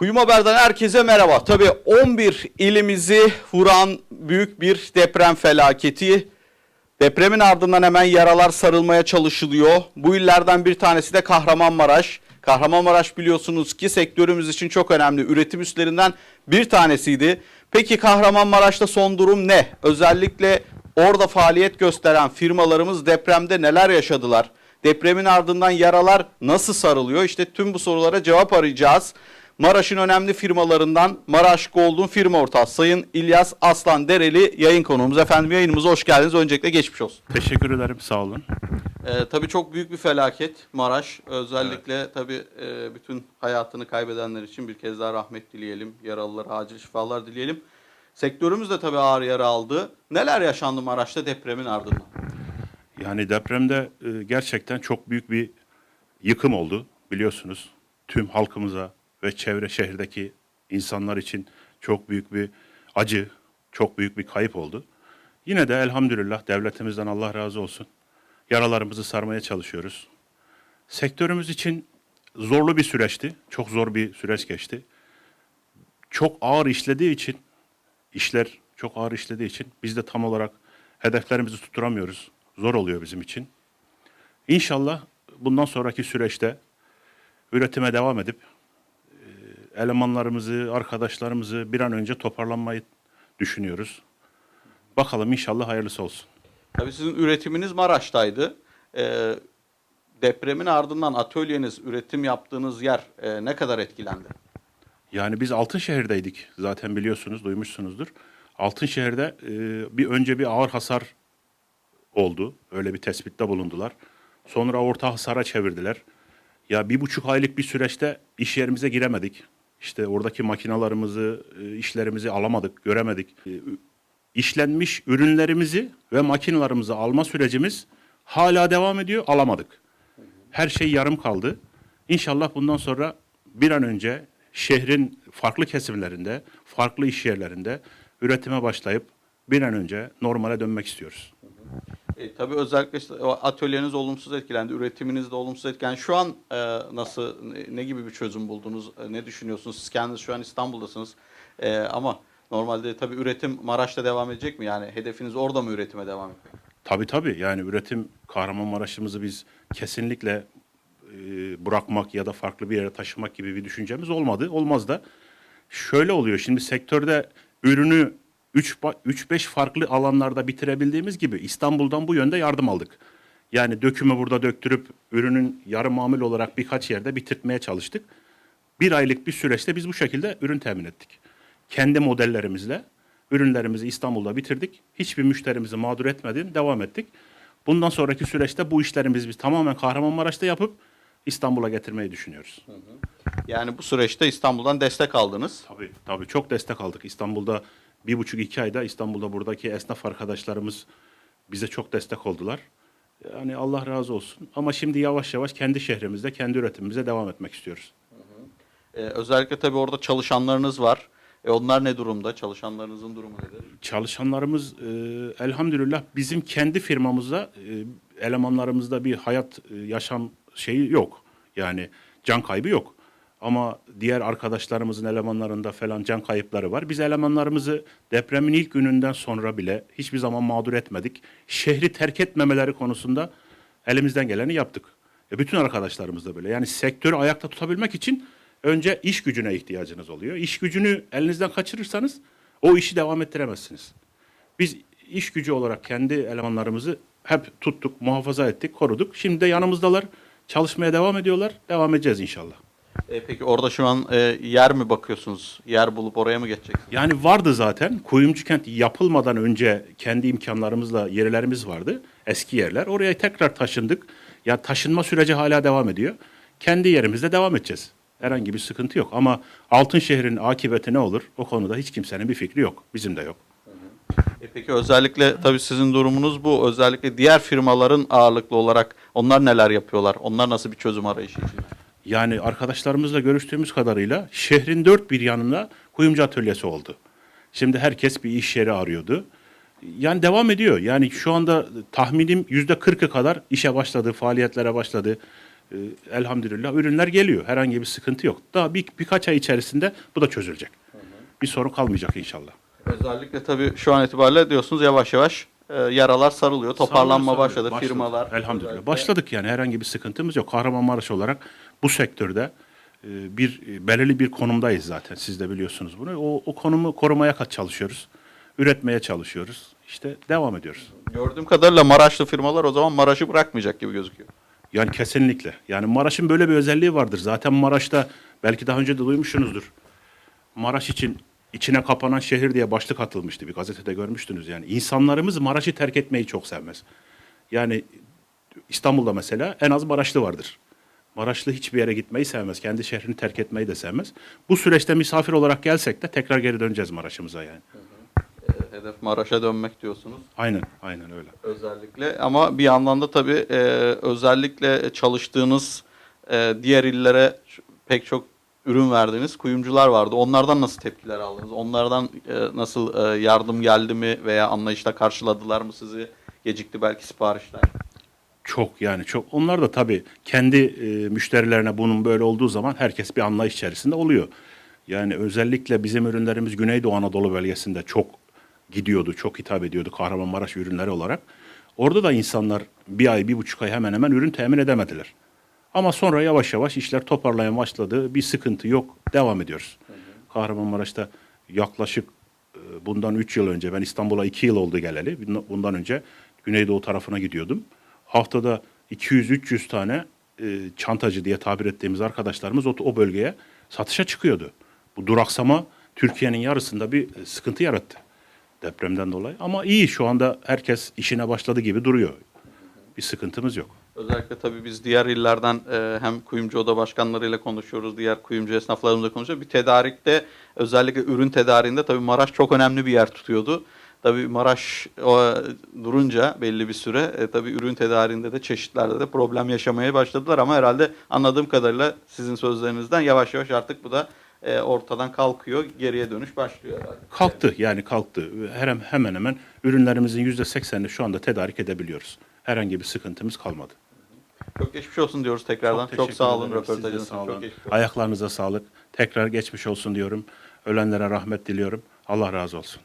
Kuyum Haber'den herkese merhaba. Tabii 11 ilimizi vuran büyük bir deprem felaketi. Depremin ardından hemen yaralar sarılmaya çalışılıyor. Bu illerden bir tanesi de Kahramanmaraş. Kahramanmaraş biliyorsunuz ki sektörümüz için çok önemli. Üretim üslerinden bir tanesiydi. Peki Kahramanmaraş'ta son durum ne? Özellikle orada faaliyet gösteren firmalarımız depremde neler yaşadılar? Depremin ardından yaralar nasıl sarılıyor? İşte tüm bu sorulara cevap arayacağız. Maraş'ın önemli firmalarından Maraş Gold'un firma ortağı Sayın İlyas Aslan Dereli yayın konuğumuz. Efendim yayınımıza hoş geldiniz. Öncelikle geçmiş olsun. Teşekkür ederim sağ olun. Ee, tabii çok büyük bir felaket Maraş. Özellikle tabii e, bütün hayatını kaybedenler için bir kez daha rahmet dileyelim. Yaralılara acil şifalar dileyelim. Sektörümüz de tabii ağır yara aldı. Neler yaşandı Maraş'ta depremin ardından? Yani depremde e, gerçekten çok büyük bir yıkım oldu biliyorsunuz. Tüm halkımıza ve çevre şehirdeki insanlar için çok büyük bir acı, çok büyük bir kayıp oldu. Yine de elhamdülillah devletimizden Allah razı olsun. Yaralarımızı sarmaya çalışıyoruz. Sektörümüz için zorlu bir süreçti. Çok zor bir süreç geçti. Çok ağır işlediği için, işler çok ağır işlediği için biz de tam olarak hedeflerimizi tutturamıyoruz. Zor oluyor bizim için. İnşallah bundan sonraki süreçte üretime devam edip elemanlarımızı, arkadaşlarımızı bir an önce toparlanmayı düşünüyoruz. Bakalım inşallah hayırlısı olsun. Tabii sizin üretiminiz Maraş'taydı. Ee, depremin ardından atölyeniz, üretim yaptığınız yer e, ne kadar etkilendi? Yani biz Altınşehir'deydik zaten biliyorsunuz, duymuşsunuzdur. Altınşehir'de e, bir önce bir ağır hasar oldu. Öyle bir tespitte bulundular. Sonra orta hasara çevirdiler. Ya bir buçuk aylık bir süreçte iş yerimize giremedik. İşte oradaki makinalarımızı, e, işlerimizi alamadık, göremedik. E, İşlenmiş ürünlerimizi ve makinalarımızı alma sürecimiz hala devam ediyor, alamadık. Her şey yarım kaldı. İnşallah bundan sonra bir an önce şehrin farklı kesimlerinde, farklı iş yerlerinde üretime başlayıp bir an önce normale dönmek istiyoruz. E, tabii özellikle işte atölyeniz olumsuz etkilendi, üretiminiz de olumsuz etkilendi. Şu an e, nasıl, ne, ne gibi bir çözüm buldunuz, e, ne düşünüyorsunuz? Siz kendiniz şu an İstanbul'dasınız E, ama normalde tabii üretim Maraş'ta devam edecek mi? Yani hedefiniz orada mı üretime devam etmek? Tabii tabii yani üretim Kahramanmaraş'ımızı biz kesinlikle e, bırakmak ya da farklı bir yere taşımak gibi bir düşüncemiz olmadı. Olmaz da şöyle oluyor şimdi sektörde ürünü 3-5 farklı alanlarda bitirebildiğimiz gibi İstanbul'dan bu yönde yardım aldık. Yani dökümü burada döktürüp ürünün yarı mamul olarak birkaç yerde bitirtmeye çalıştık. Bir aylık bir süreçte biz bu şekilde ürün temin ettik. Kendi modellerimizle ürünlerimizi İstanbul'da bitirdik. Hiçbir müşterimizi mağdur etmeden devam ettik. Bundan sonraki süreçte bu işlerimizi biz tamamen Kahramanmaraş'ta yapıp İstanbul'a getirmeyi düşünüyoruz. Yani bu süreçte İstanbul'dan destek aldınız. Tabii tabii çok destek aldık. İstanbul'da bir buçuk iki ayda İstanbul'da buradaki esnaf arkadaşlarımız bize çok destek oldular. Yani Allah razı olsun. Ama şimdi yavaş yavaş kendi şehrimizde, kendi üretimimize devam etmek istiyoruz. E, özellikle tabii orada çalışanlarınız var. E, onlar ne durumda? Çalışanlarınızın durumu nedir? Çalışanlarımız e, elhamdülillah bizim kendi firmamızda e, elemanlarımızda bir hayat e, yaşam şeyi yok. Yani can kaybı yok. Ama diğer arkadaşlarımızın elemanlarında falan can kayıpları var. Biz elemanlarımızı depremin ilk gününden sonra bile hiçbir zaman mağdur etmedik. Şehri terk etmemeleri konusunda elimizden geleni yaptık. E bütün arkadaşlarımız da böyle. Yani sektörü ayakta tutabilmek için önce iş gücüne ihtiyacınız oluyor. İş gücünü elinizden kaçırırsanız o işi devam ettiremezsiniz. Biz iş gücü olarak kendi elemanlarımızı hep tuttuk, muhafaza ettik, koruduk. Şimdi de yanımızdalar. Çalışmaya devam ediyorlar. Devam edeceğiz inşallah. E, peki orada şu an e, yer mi bakıyorsunuz? Yer bulup oraya mı geçeceksiniz? Yani vardı zaten. Kuyumcu kent yapılmadan önce kendi imkanlarımızla yerlerimiz vardı. Eski yerler. Oraya tekrar taşındık. Ya taşınma süreci hala devam ediyor. Kendi yerimizde devam edeceğiz. Herhangi bir sıkıntı yok. Ama Altınşehir'in akıbeti ne olur? O konuda hiç kimsenin bir fikri yok. Bizim de yok. E peki özellikle tabii sizin durumunuz bu. Özellikle diğer firmaların ağırlıklı olarak onlar neler yapıyorlar? Onlar nasıl bir çözüm arayışı içinde? Yani arkadaşlarımızla görüştüğümüz kadarıyla şehrin dört bir yanında kuyumcu atölyesi oldu. Şimdi herkes bir iş yeri arıyordu. Yani devam ediyor. Yani şu anda tahminim yüzde kırkı kadar işe başladı, faaliyetlere başladı. e, elhamdülillah ürünler geliyor. Herhangi bir sıkıntı yok. Daha bir, birkaç ay içerisinde bu da çözülecek. Bir sorun kalmayacak inşallah. Özellikle tabii şu an itibariyle diyorsunuz yavaş yavaş e, yaralar sarılıyor. Toparlanma Sarılıyor, başladı. sarılıyor. Firmalar. Elhamdülillah. özellikle. Başladık yani herhangi bir sıkıntımız yok. Kahramanmaraş olarak bu sektörde e, bir e, belirli bir konumdayız zaten. Siz de biliyorsunuz bunu. O, o konumu korumaya kat çalışıyoruz. Üretmeye çalışıyoruz. İşte devam ediyoruz. Gördüğüm kadarıyla Maraşlı firmalar o zaman Maraş'ı bırakmayacak gibi gözüküyor. Yani kesinlikle. Yani Maraş'ın böyle bir özelliği vardır. Zaten Maraş'ta belki daha önce de duymuşsunuzdur. Maraş için içine kapanan şehir diye başlık atılmıştı. Bir gazetede görmüştünüz yani. İnsanlarımız Maraş'ı terk etmeyi çok sevmez. Yani İstanbul'da mesela en az Maraşlı vardır. Maraşlı hiçbir yere gitmeyi sevmez. Kendi şehrini terk etmeyi de sevmez. Bu süreçte misafir olarak gelsek de tekrar geri döneceğiz Maraş'ımıza yani. E, hedef Maraş'a dönmek diyorsunuz. Aynen, aynen öyle. Özellikle ama bir yandan da tabii e, özellikle çalıştığınız e, diğer illere pek çok ürün verdiğiniz kuyumcular vardı. Onlardan nasıl tepkiler aldınız? Onlardan e, nasıl e, yardım geldi mi veya anlayışla karşıladılar mı sizi? Gecikti belki siparişler. Çok yani çok. Onlar da tabii kendi e, müşterilerine bunun böyle olduğu zaman herkes bir anlayış içerisinde oluyor. Yani özellikle bizim ürünlerimiz Güneydoğu Anadolu bölgesinde çok gidiyordu, çok hitap ediyordu Kahramanmaraş ürünleri olarak. Orada da insanlar bir ay, bir buçuk ay hemen hemen ürün temin edemediler. Ama sonra yavaş yavaş işler toparlamaya başladı. Bir sıkıntı yok. Devam ediyoruz. Kahramanmaraş'ta yaklaşık e, bundan 3 yıl önce ben İstanbul'a 2 yıl oldu geleli. Bundan önce Güneydoğu tarafına gidiyordum. Haftada 200-300 tane e, çantacı diye tabir ettiğimiz arkadaşlarımız o, o bölgeye satışa çıkıyordu. Bu duraksama Türkiye'nin yarısında bir e, sıkıntı yarattı depremden dolayı. Ama iyi şu anda herkes işine başladı gibi duruyor. Bir sıkıntımız yok. Özellikle tabii biz diğer illerden e, hem kuyumcu oda başkanlarıyla konuşuyoruz, diğer kuyumcu esnaflarımızla konuşuyoruz. Bir tedarikte özellikle ürün tedariğinde tabii Maraş çok önemli bir yer tutuyordu. Tabii Maraş o, durunca belli bir süre e, tabii ürün tedariğinde de çeşitlerde de problem yaşamaya başladılar ama herhalde anladığım kadarıyla sizin sözlerinizden yavaş yavaş artık bu da e, ortadan kalkıyor, geriye dönüş başlıyor herhalde. Kalktı yani kalktı. Hemen hemen hemen ürünlerimizin yüzde seksenini şu anda tedarik edebiliyoruz. Herhangi bir sıkıntımız kalmadı. Çok geçmiş olsun diyoruz tekrardan. Çok, teşekkür sağ olun röportajınız için. sağ Çok olun. Ayaklarınıza sağlık. Tekrar geçmiş olsun diyorum. Ölenlere rahmet diliyorum. Allah razı olsun.